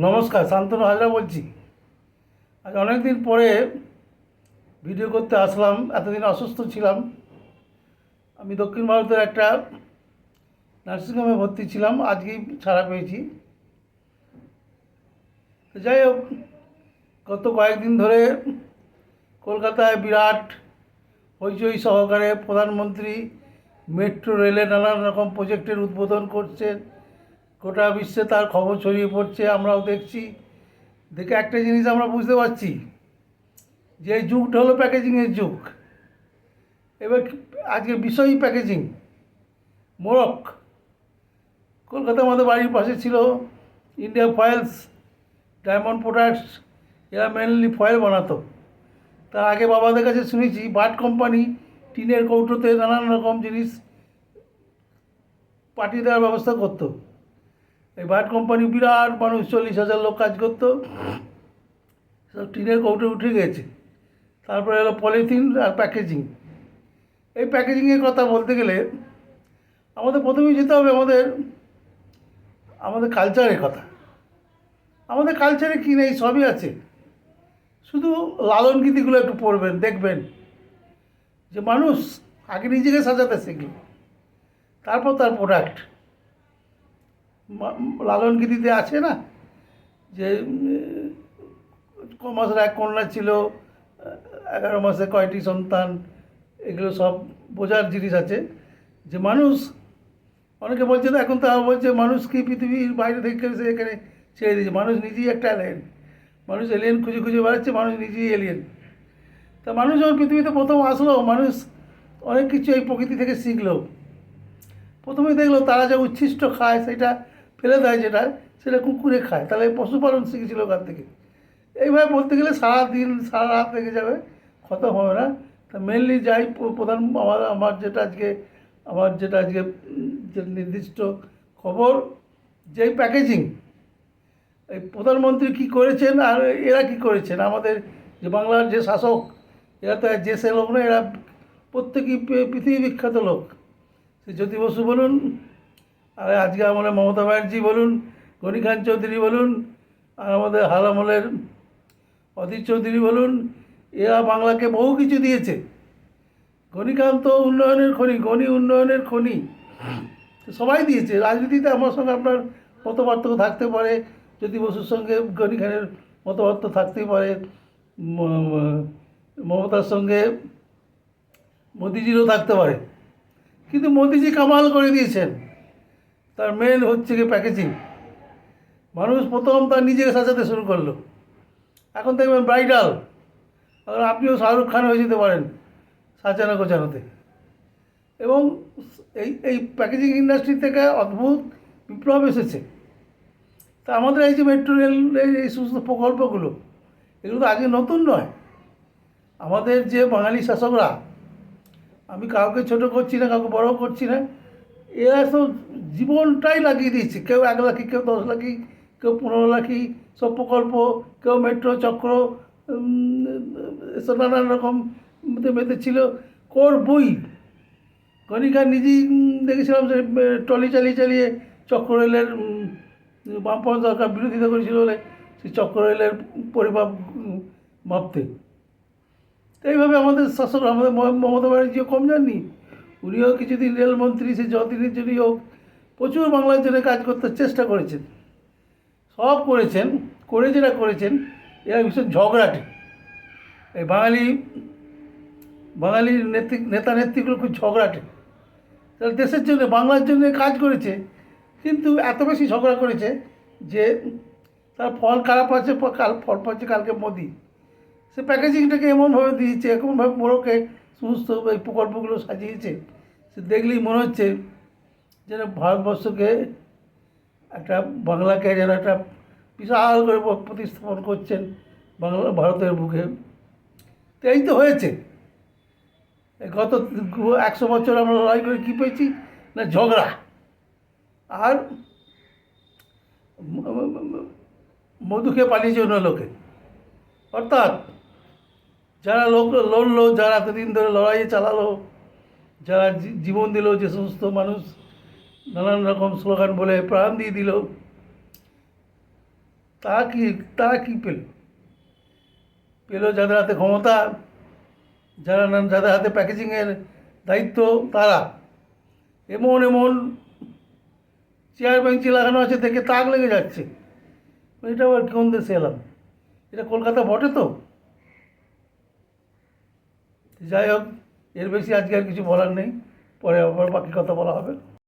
নমস্কার, শান্তনু হাজরা বলছি। আজ অনেক দিন পরে ভিডিও করতে আসলাম, এতদিন অসুস্থ ছিলাম। আমি দক্ষিণ ভারতের একটা নার্সিংহোমে ভর্তি ছিলাম, আজকেই ছাড়া পেয়েছি। যাই হোক, গত কয়েকদিন ধরে কলকাতায় বিরাট হইচই সহকারে প্রধানমন্ত্রী মেট্রো, রেলে নানান রকম প্রজেক্টের উদ্বোধন করছেন গোটা বিশ্বে তার খবর ছড়িয়ে পড়ছে, আমরাও দেখছি। দেখে একটা জিনিস আমরা বুঝতে পারছি, যে এই যুগটা হলো প্যাকেজিংয়ের যুগ। এবার আজকে বিষয়ই প্যাকেজিং মোরক কলকাতা আমাদের বাড়ির পাশে ছিল ইন্ডিয়া ফয়েলস, ডায়মন্ড প্রোডাক্টস, এরা মেনলি ফয়েল বানাতো। তার আগে বাবাদের কাছে শুনেছি বাট কোম্পানি টিনের কৌটোতে নানান রকম জিনিস পাঠিয়ে দেওয়ার ব্যবস্থা করতো। এই বাট কোম্পানি বিরাট মানুষ, চল্লিশ হাজার লোক কাজ করতো। সব টিনের কৌটো উঠে গেছে। তারপরে এলো পলিথিন আর প্যাকেজিং। এই প্যাকেজিংয়ের কথা বলতে গেলে আমাদের প্রথমেই যেতে হবে আমাদের আমাদের কালচারের কথা। আমাদের কালচারে কী নেই, সবই আছে। শুধু লালন গীতিগুলো একটু পড়বেন, দেখবেন। যে মানুষ আগে নিজেকে সাজাতে শেখে। তারপর তার প্রোডাক্ট লালন গীতিতে আছে না? যে উম, ক মাসের এক কন্যা ছিল এগারো মাসে কয়টি সন্তান এগুলো সব বোঝার জিনিস আছে। যে মানুষ অনেকে বলছে না এখন তারা বলছে মানুষ কি পৃথিবীর বাইরে থেকে সে এখানে ছেড়ে দিয়েছে? মানুষ নিজেই একটা এলিয়েন মানুষ এলিয়েন খুঁজে খুঁজে বেড়াচ্ছে মানুষ নিজেই এলিয়েন তা মানুষ যখন পৃথিবীতে প্রথম আসলো মানুষ অনেক কিছু এই প্রকৃতি থেকে শিখলো। প্রথমে দেখল তারা যা উচ্ছিষ্ট খায় সেটা ফেলে দেয় যেটা, সেটা কুকুরে খায়। তাহলে পশুপালন শিখেছিল ওখান থেকে। এইভাবে বলতে গেলে সারা দিন সারা রাত লেগে যাবে, খতম হবে না। তা মেনলি যাই প্রধান আমার আমার যেটা আজকে, আমার যেটা আজকে, যে নির্দিষ্ট খবর যে প্যাকেজিং এই প্রধানমন্ত্রী কি করেছেন আর এরা কি করেছেন? আমাদের যে বাংলার যে শাসক, এরা তো যে সে লোক না এরা প্রত্যেকেই পৃথিবী বিখ্যাত লোক। সে জ্যোতি বসু বলুন আর আজকে আমাদের মমতা ব্যানার্জি বলুন, গনি খান চৌধুরী বলুন, আর আমাদের হাল আমলের অধীর চৌধুরী বলুন, এরা বাংলাকে বহু কিছু দিয়েছে। গণিকান্ত তো উন্নয়নের খনি গণি উন্নয়নের খনি। সবাই দিয়েছে। রাজনীতিতে আমার সঙ্গে আপনার মত পার্থক্য থাকতে পারে জ্যোতি বসুর সঙ্গে গণি খানের মত থাকতেই পারে মমতার সঙ্গে মোদিজিরও থাকতে পারে। কিন্তু মোদিজি কামাল করে দিয়েছেন। তার মেন হচ্ছে কি প্যাকেজিং মানুষ প্রথম তার নিজেকে সাজাতে শুরু করল। এখন দেখবেন ব্রাইডাল আপনিও শাহরুখ খান হয়ে যেতে পারেন সাজানো গোছানোতে। এবং এই এই প্যাকেজিং ইন্ডাস্ট্রি থেকে অদ্ভুত বিপ্লব এসেছে। তা আমাদের এই যে মেট্রো রেল এই- এই সমস্ত প্রকল্পগুলো, এগুলো তো আগে নতুন নয়। আমাদের যে বাঙালি শাসকরা, আমি কাউকে ছোট করছি না, কাউকে বড় করছি না এরা তো জীবনটাই লাগিয়ে দিয়েছে। কেউ এক লাখি কেউ দশ লাখি কেউ পনেরো লাখি সব প্রকল্প কেউ মেট্রো চক্র এসব নানান রকম মেতে ছিল। কোর বই। গণিকা নিজেই দেখেছিলাম যে ট্রলি চালিয়ে চালিয়ে চক্র রেলের উম, বামপন্থ সরকার বিরোধিতা করেছিল বলে সেই চক্র রেলের পরিমাপ মাপতে এইভাবে আমাদের শাসক আমাদের মমতা ব্যানার্জিও কম যাননি উনিও কিছুদিন রেলমন্ত্রী, সে যতদিনের জন্যই হোক প্রচুর বাংলার জন্য কাজ করতে চেষ্টা করেছেন। সব করেছেন, করে যেটা করেছেন, এরা ভীষণ ঝগড়াটে। এই বাঙালি বাঙালির নেত্রী, নেতা নেত্রীগুলো খুব ঝগড়াটে। তাহলে দেশের জন্য, বাংলার জন্য কাজ করেছে, কিন্তু এত বেশি ঝগড়া করেছে যে তার ফল খারাপ আছে কাল, ফল পাচ্ছে কালকে মোদি। সে প্যাকেজিংটাকে এমনভাবে দিয়েছে, এমনভাবে মোড়কে সমস্ত এই প্রকল্পগুলো সাজিয়েছে, সে দেখলেই মনে হচ্ছে যেন ভারতবর্ষকে একটা বাংলাকে যেন একটা বিশাল করে প্রতিস্থাপন করছেন বাংলা, ভারতের বুকে। তো এই তো হয়েছে। গত একশো বছর আমরা লড়াই করে কী পেয়েছি? না, ঝগড়া। আর মধুকে পালিয়েছে অন্য লোকে। অর্থাৎ যারা লোক লড়লো, যারা এতদিন ধরে লড়াই চালালো, যারা জীবন দিল যে সমস্ত মানুষ নানান রকম স্লোগান বলে প্রাণ দিয়ে দিল তারা কি তারা কী পেল? পেল যাদের হাতে ক্ষমতা, যারা যাদের হাতে প্যাকেজিংয়ের দায়িত্ব, তারা। এমন এমন চেয়ার বেঞ্চি লাগানো আছে দেখে তাক লেগে যাচ্ছে। এটা আবার কোন দেশে এলাম? এটা কলকাতা বটে তো? যাই হোক, এর বেশি আজকে আর কিছু বলার নেই। পরে আবার বাকি কথা বলা হবে।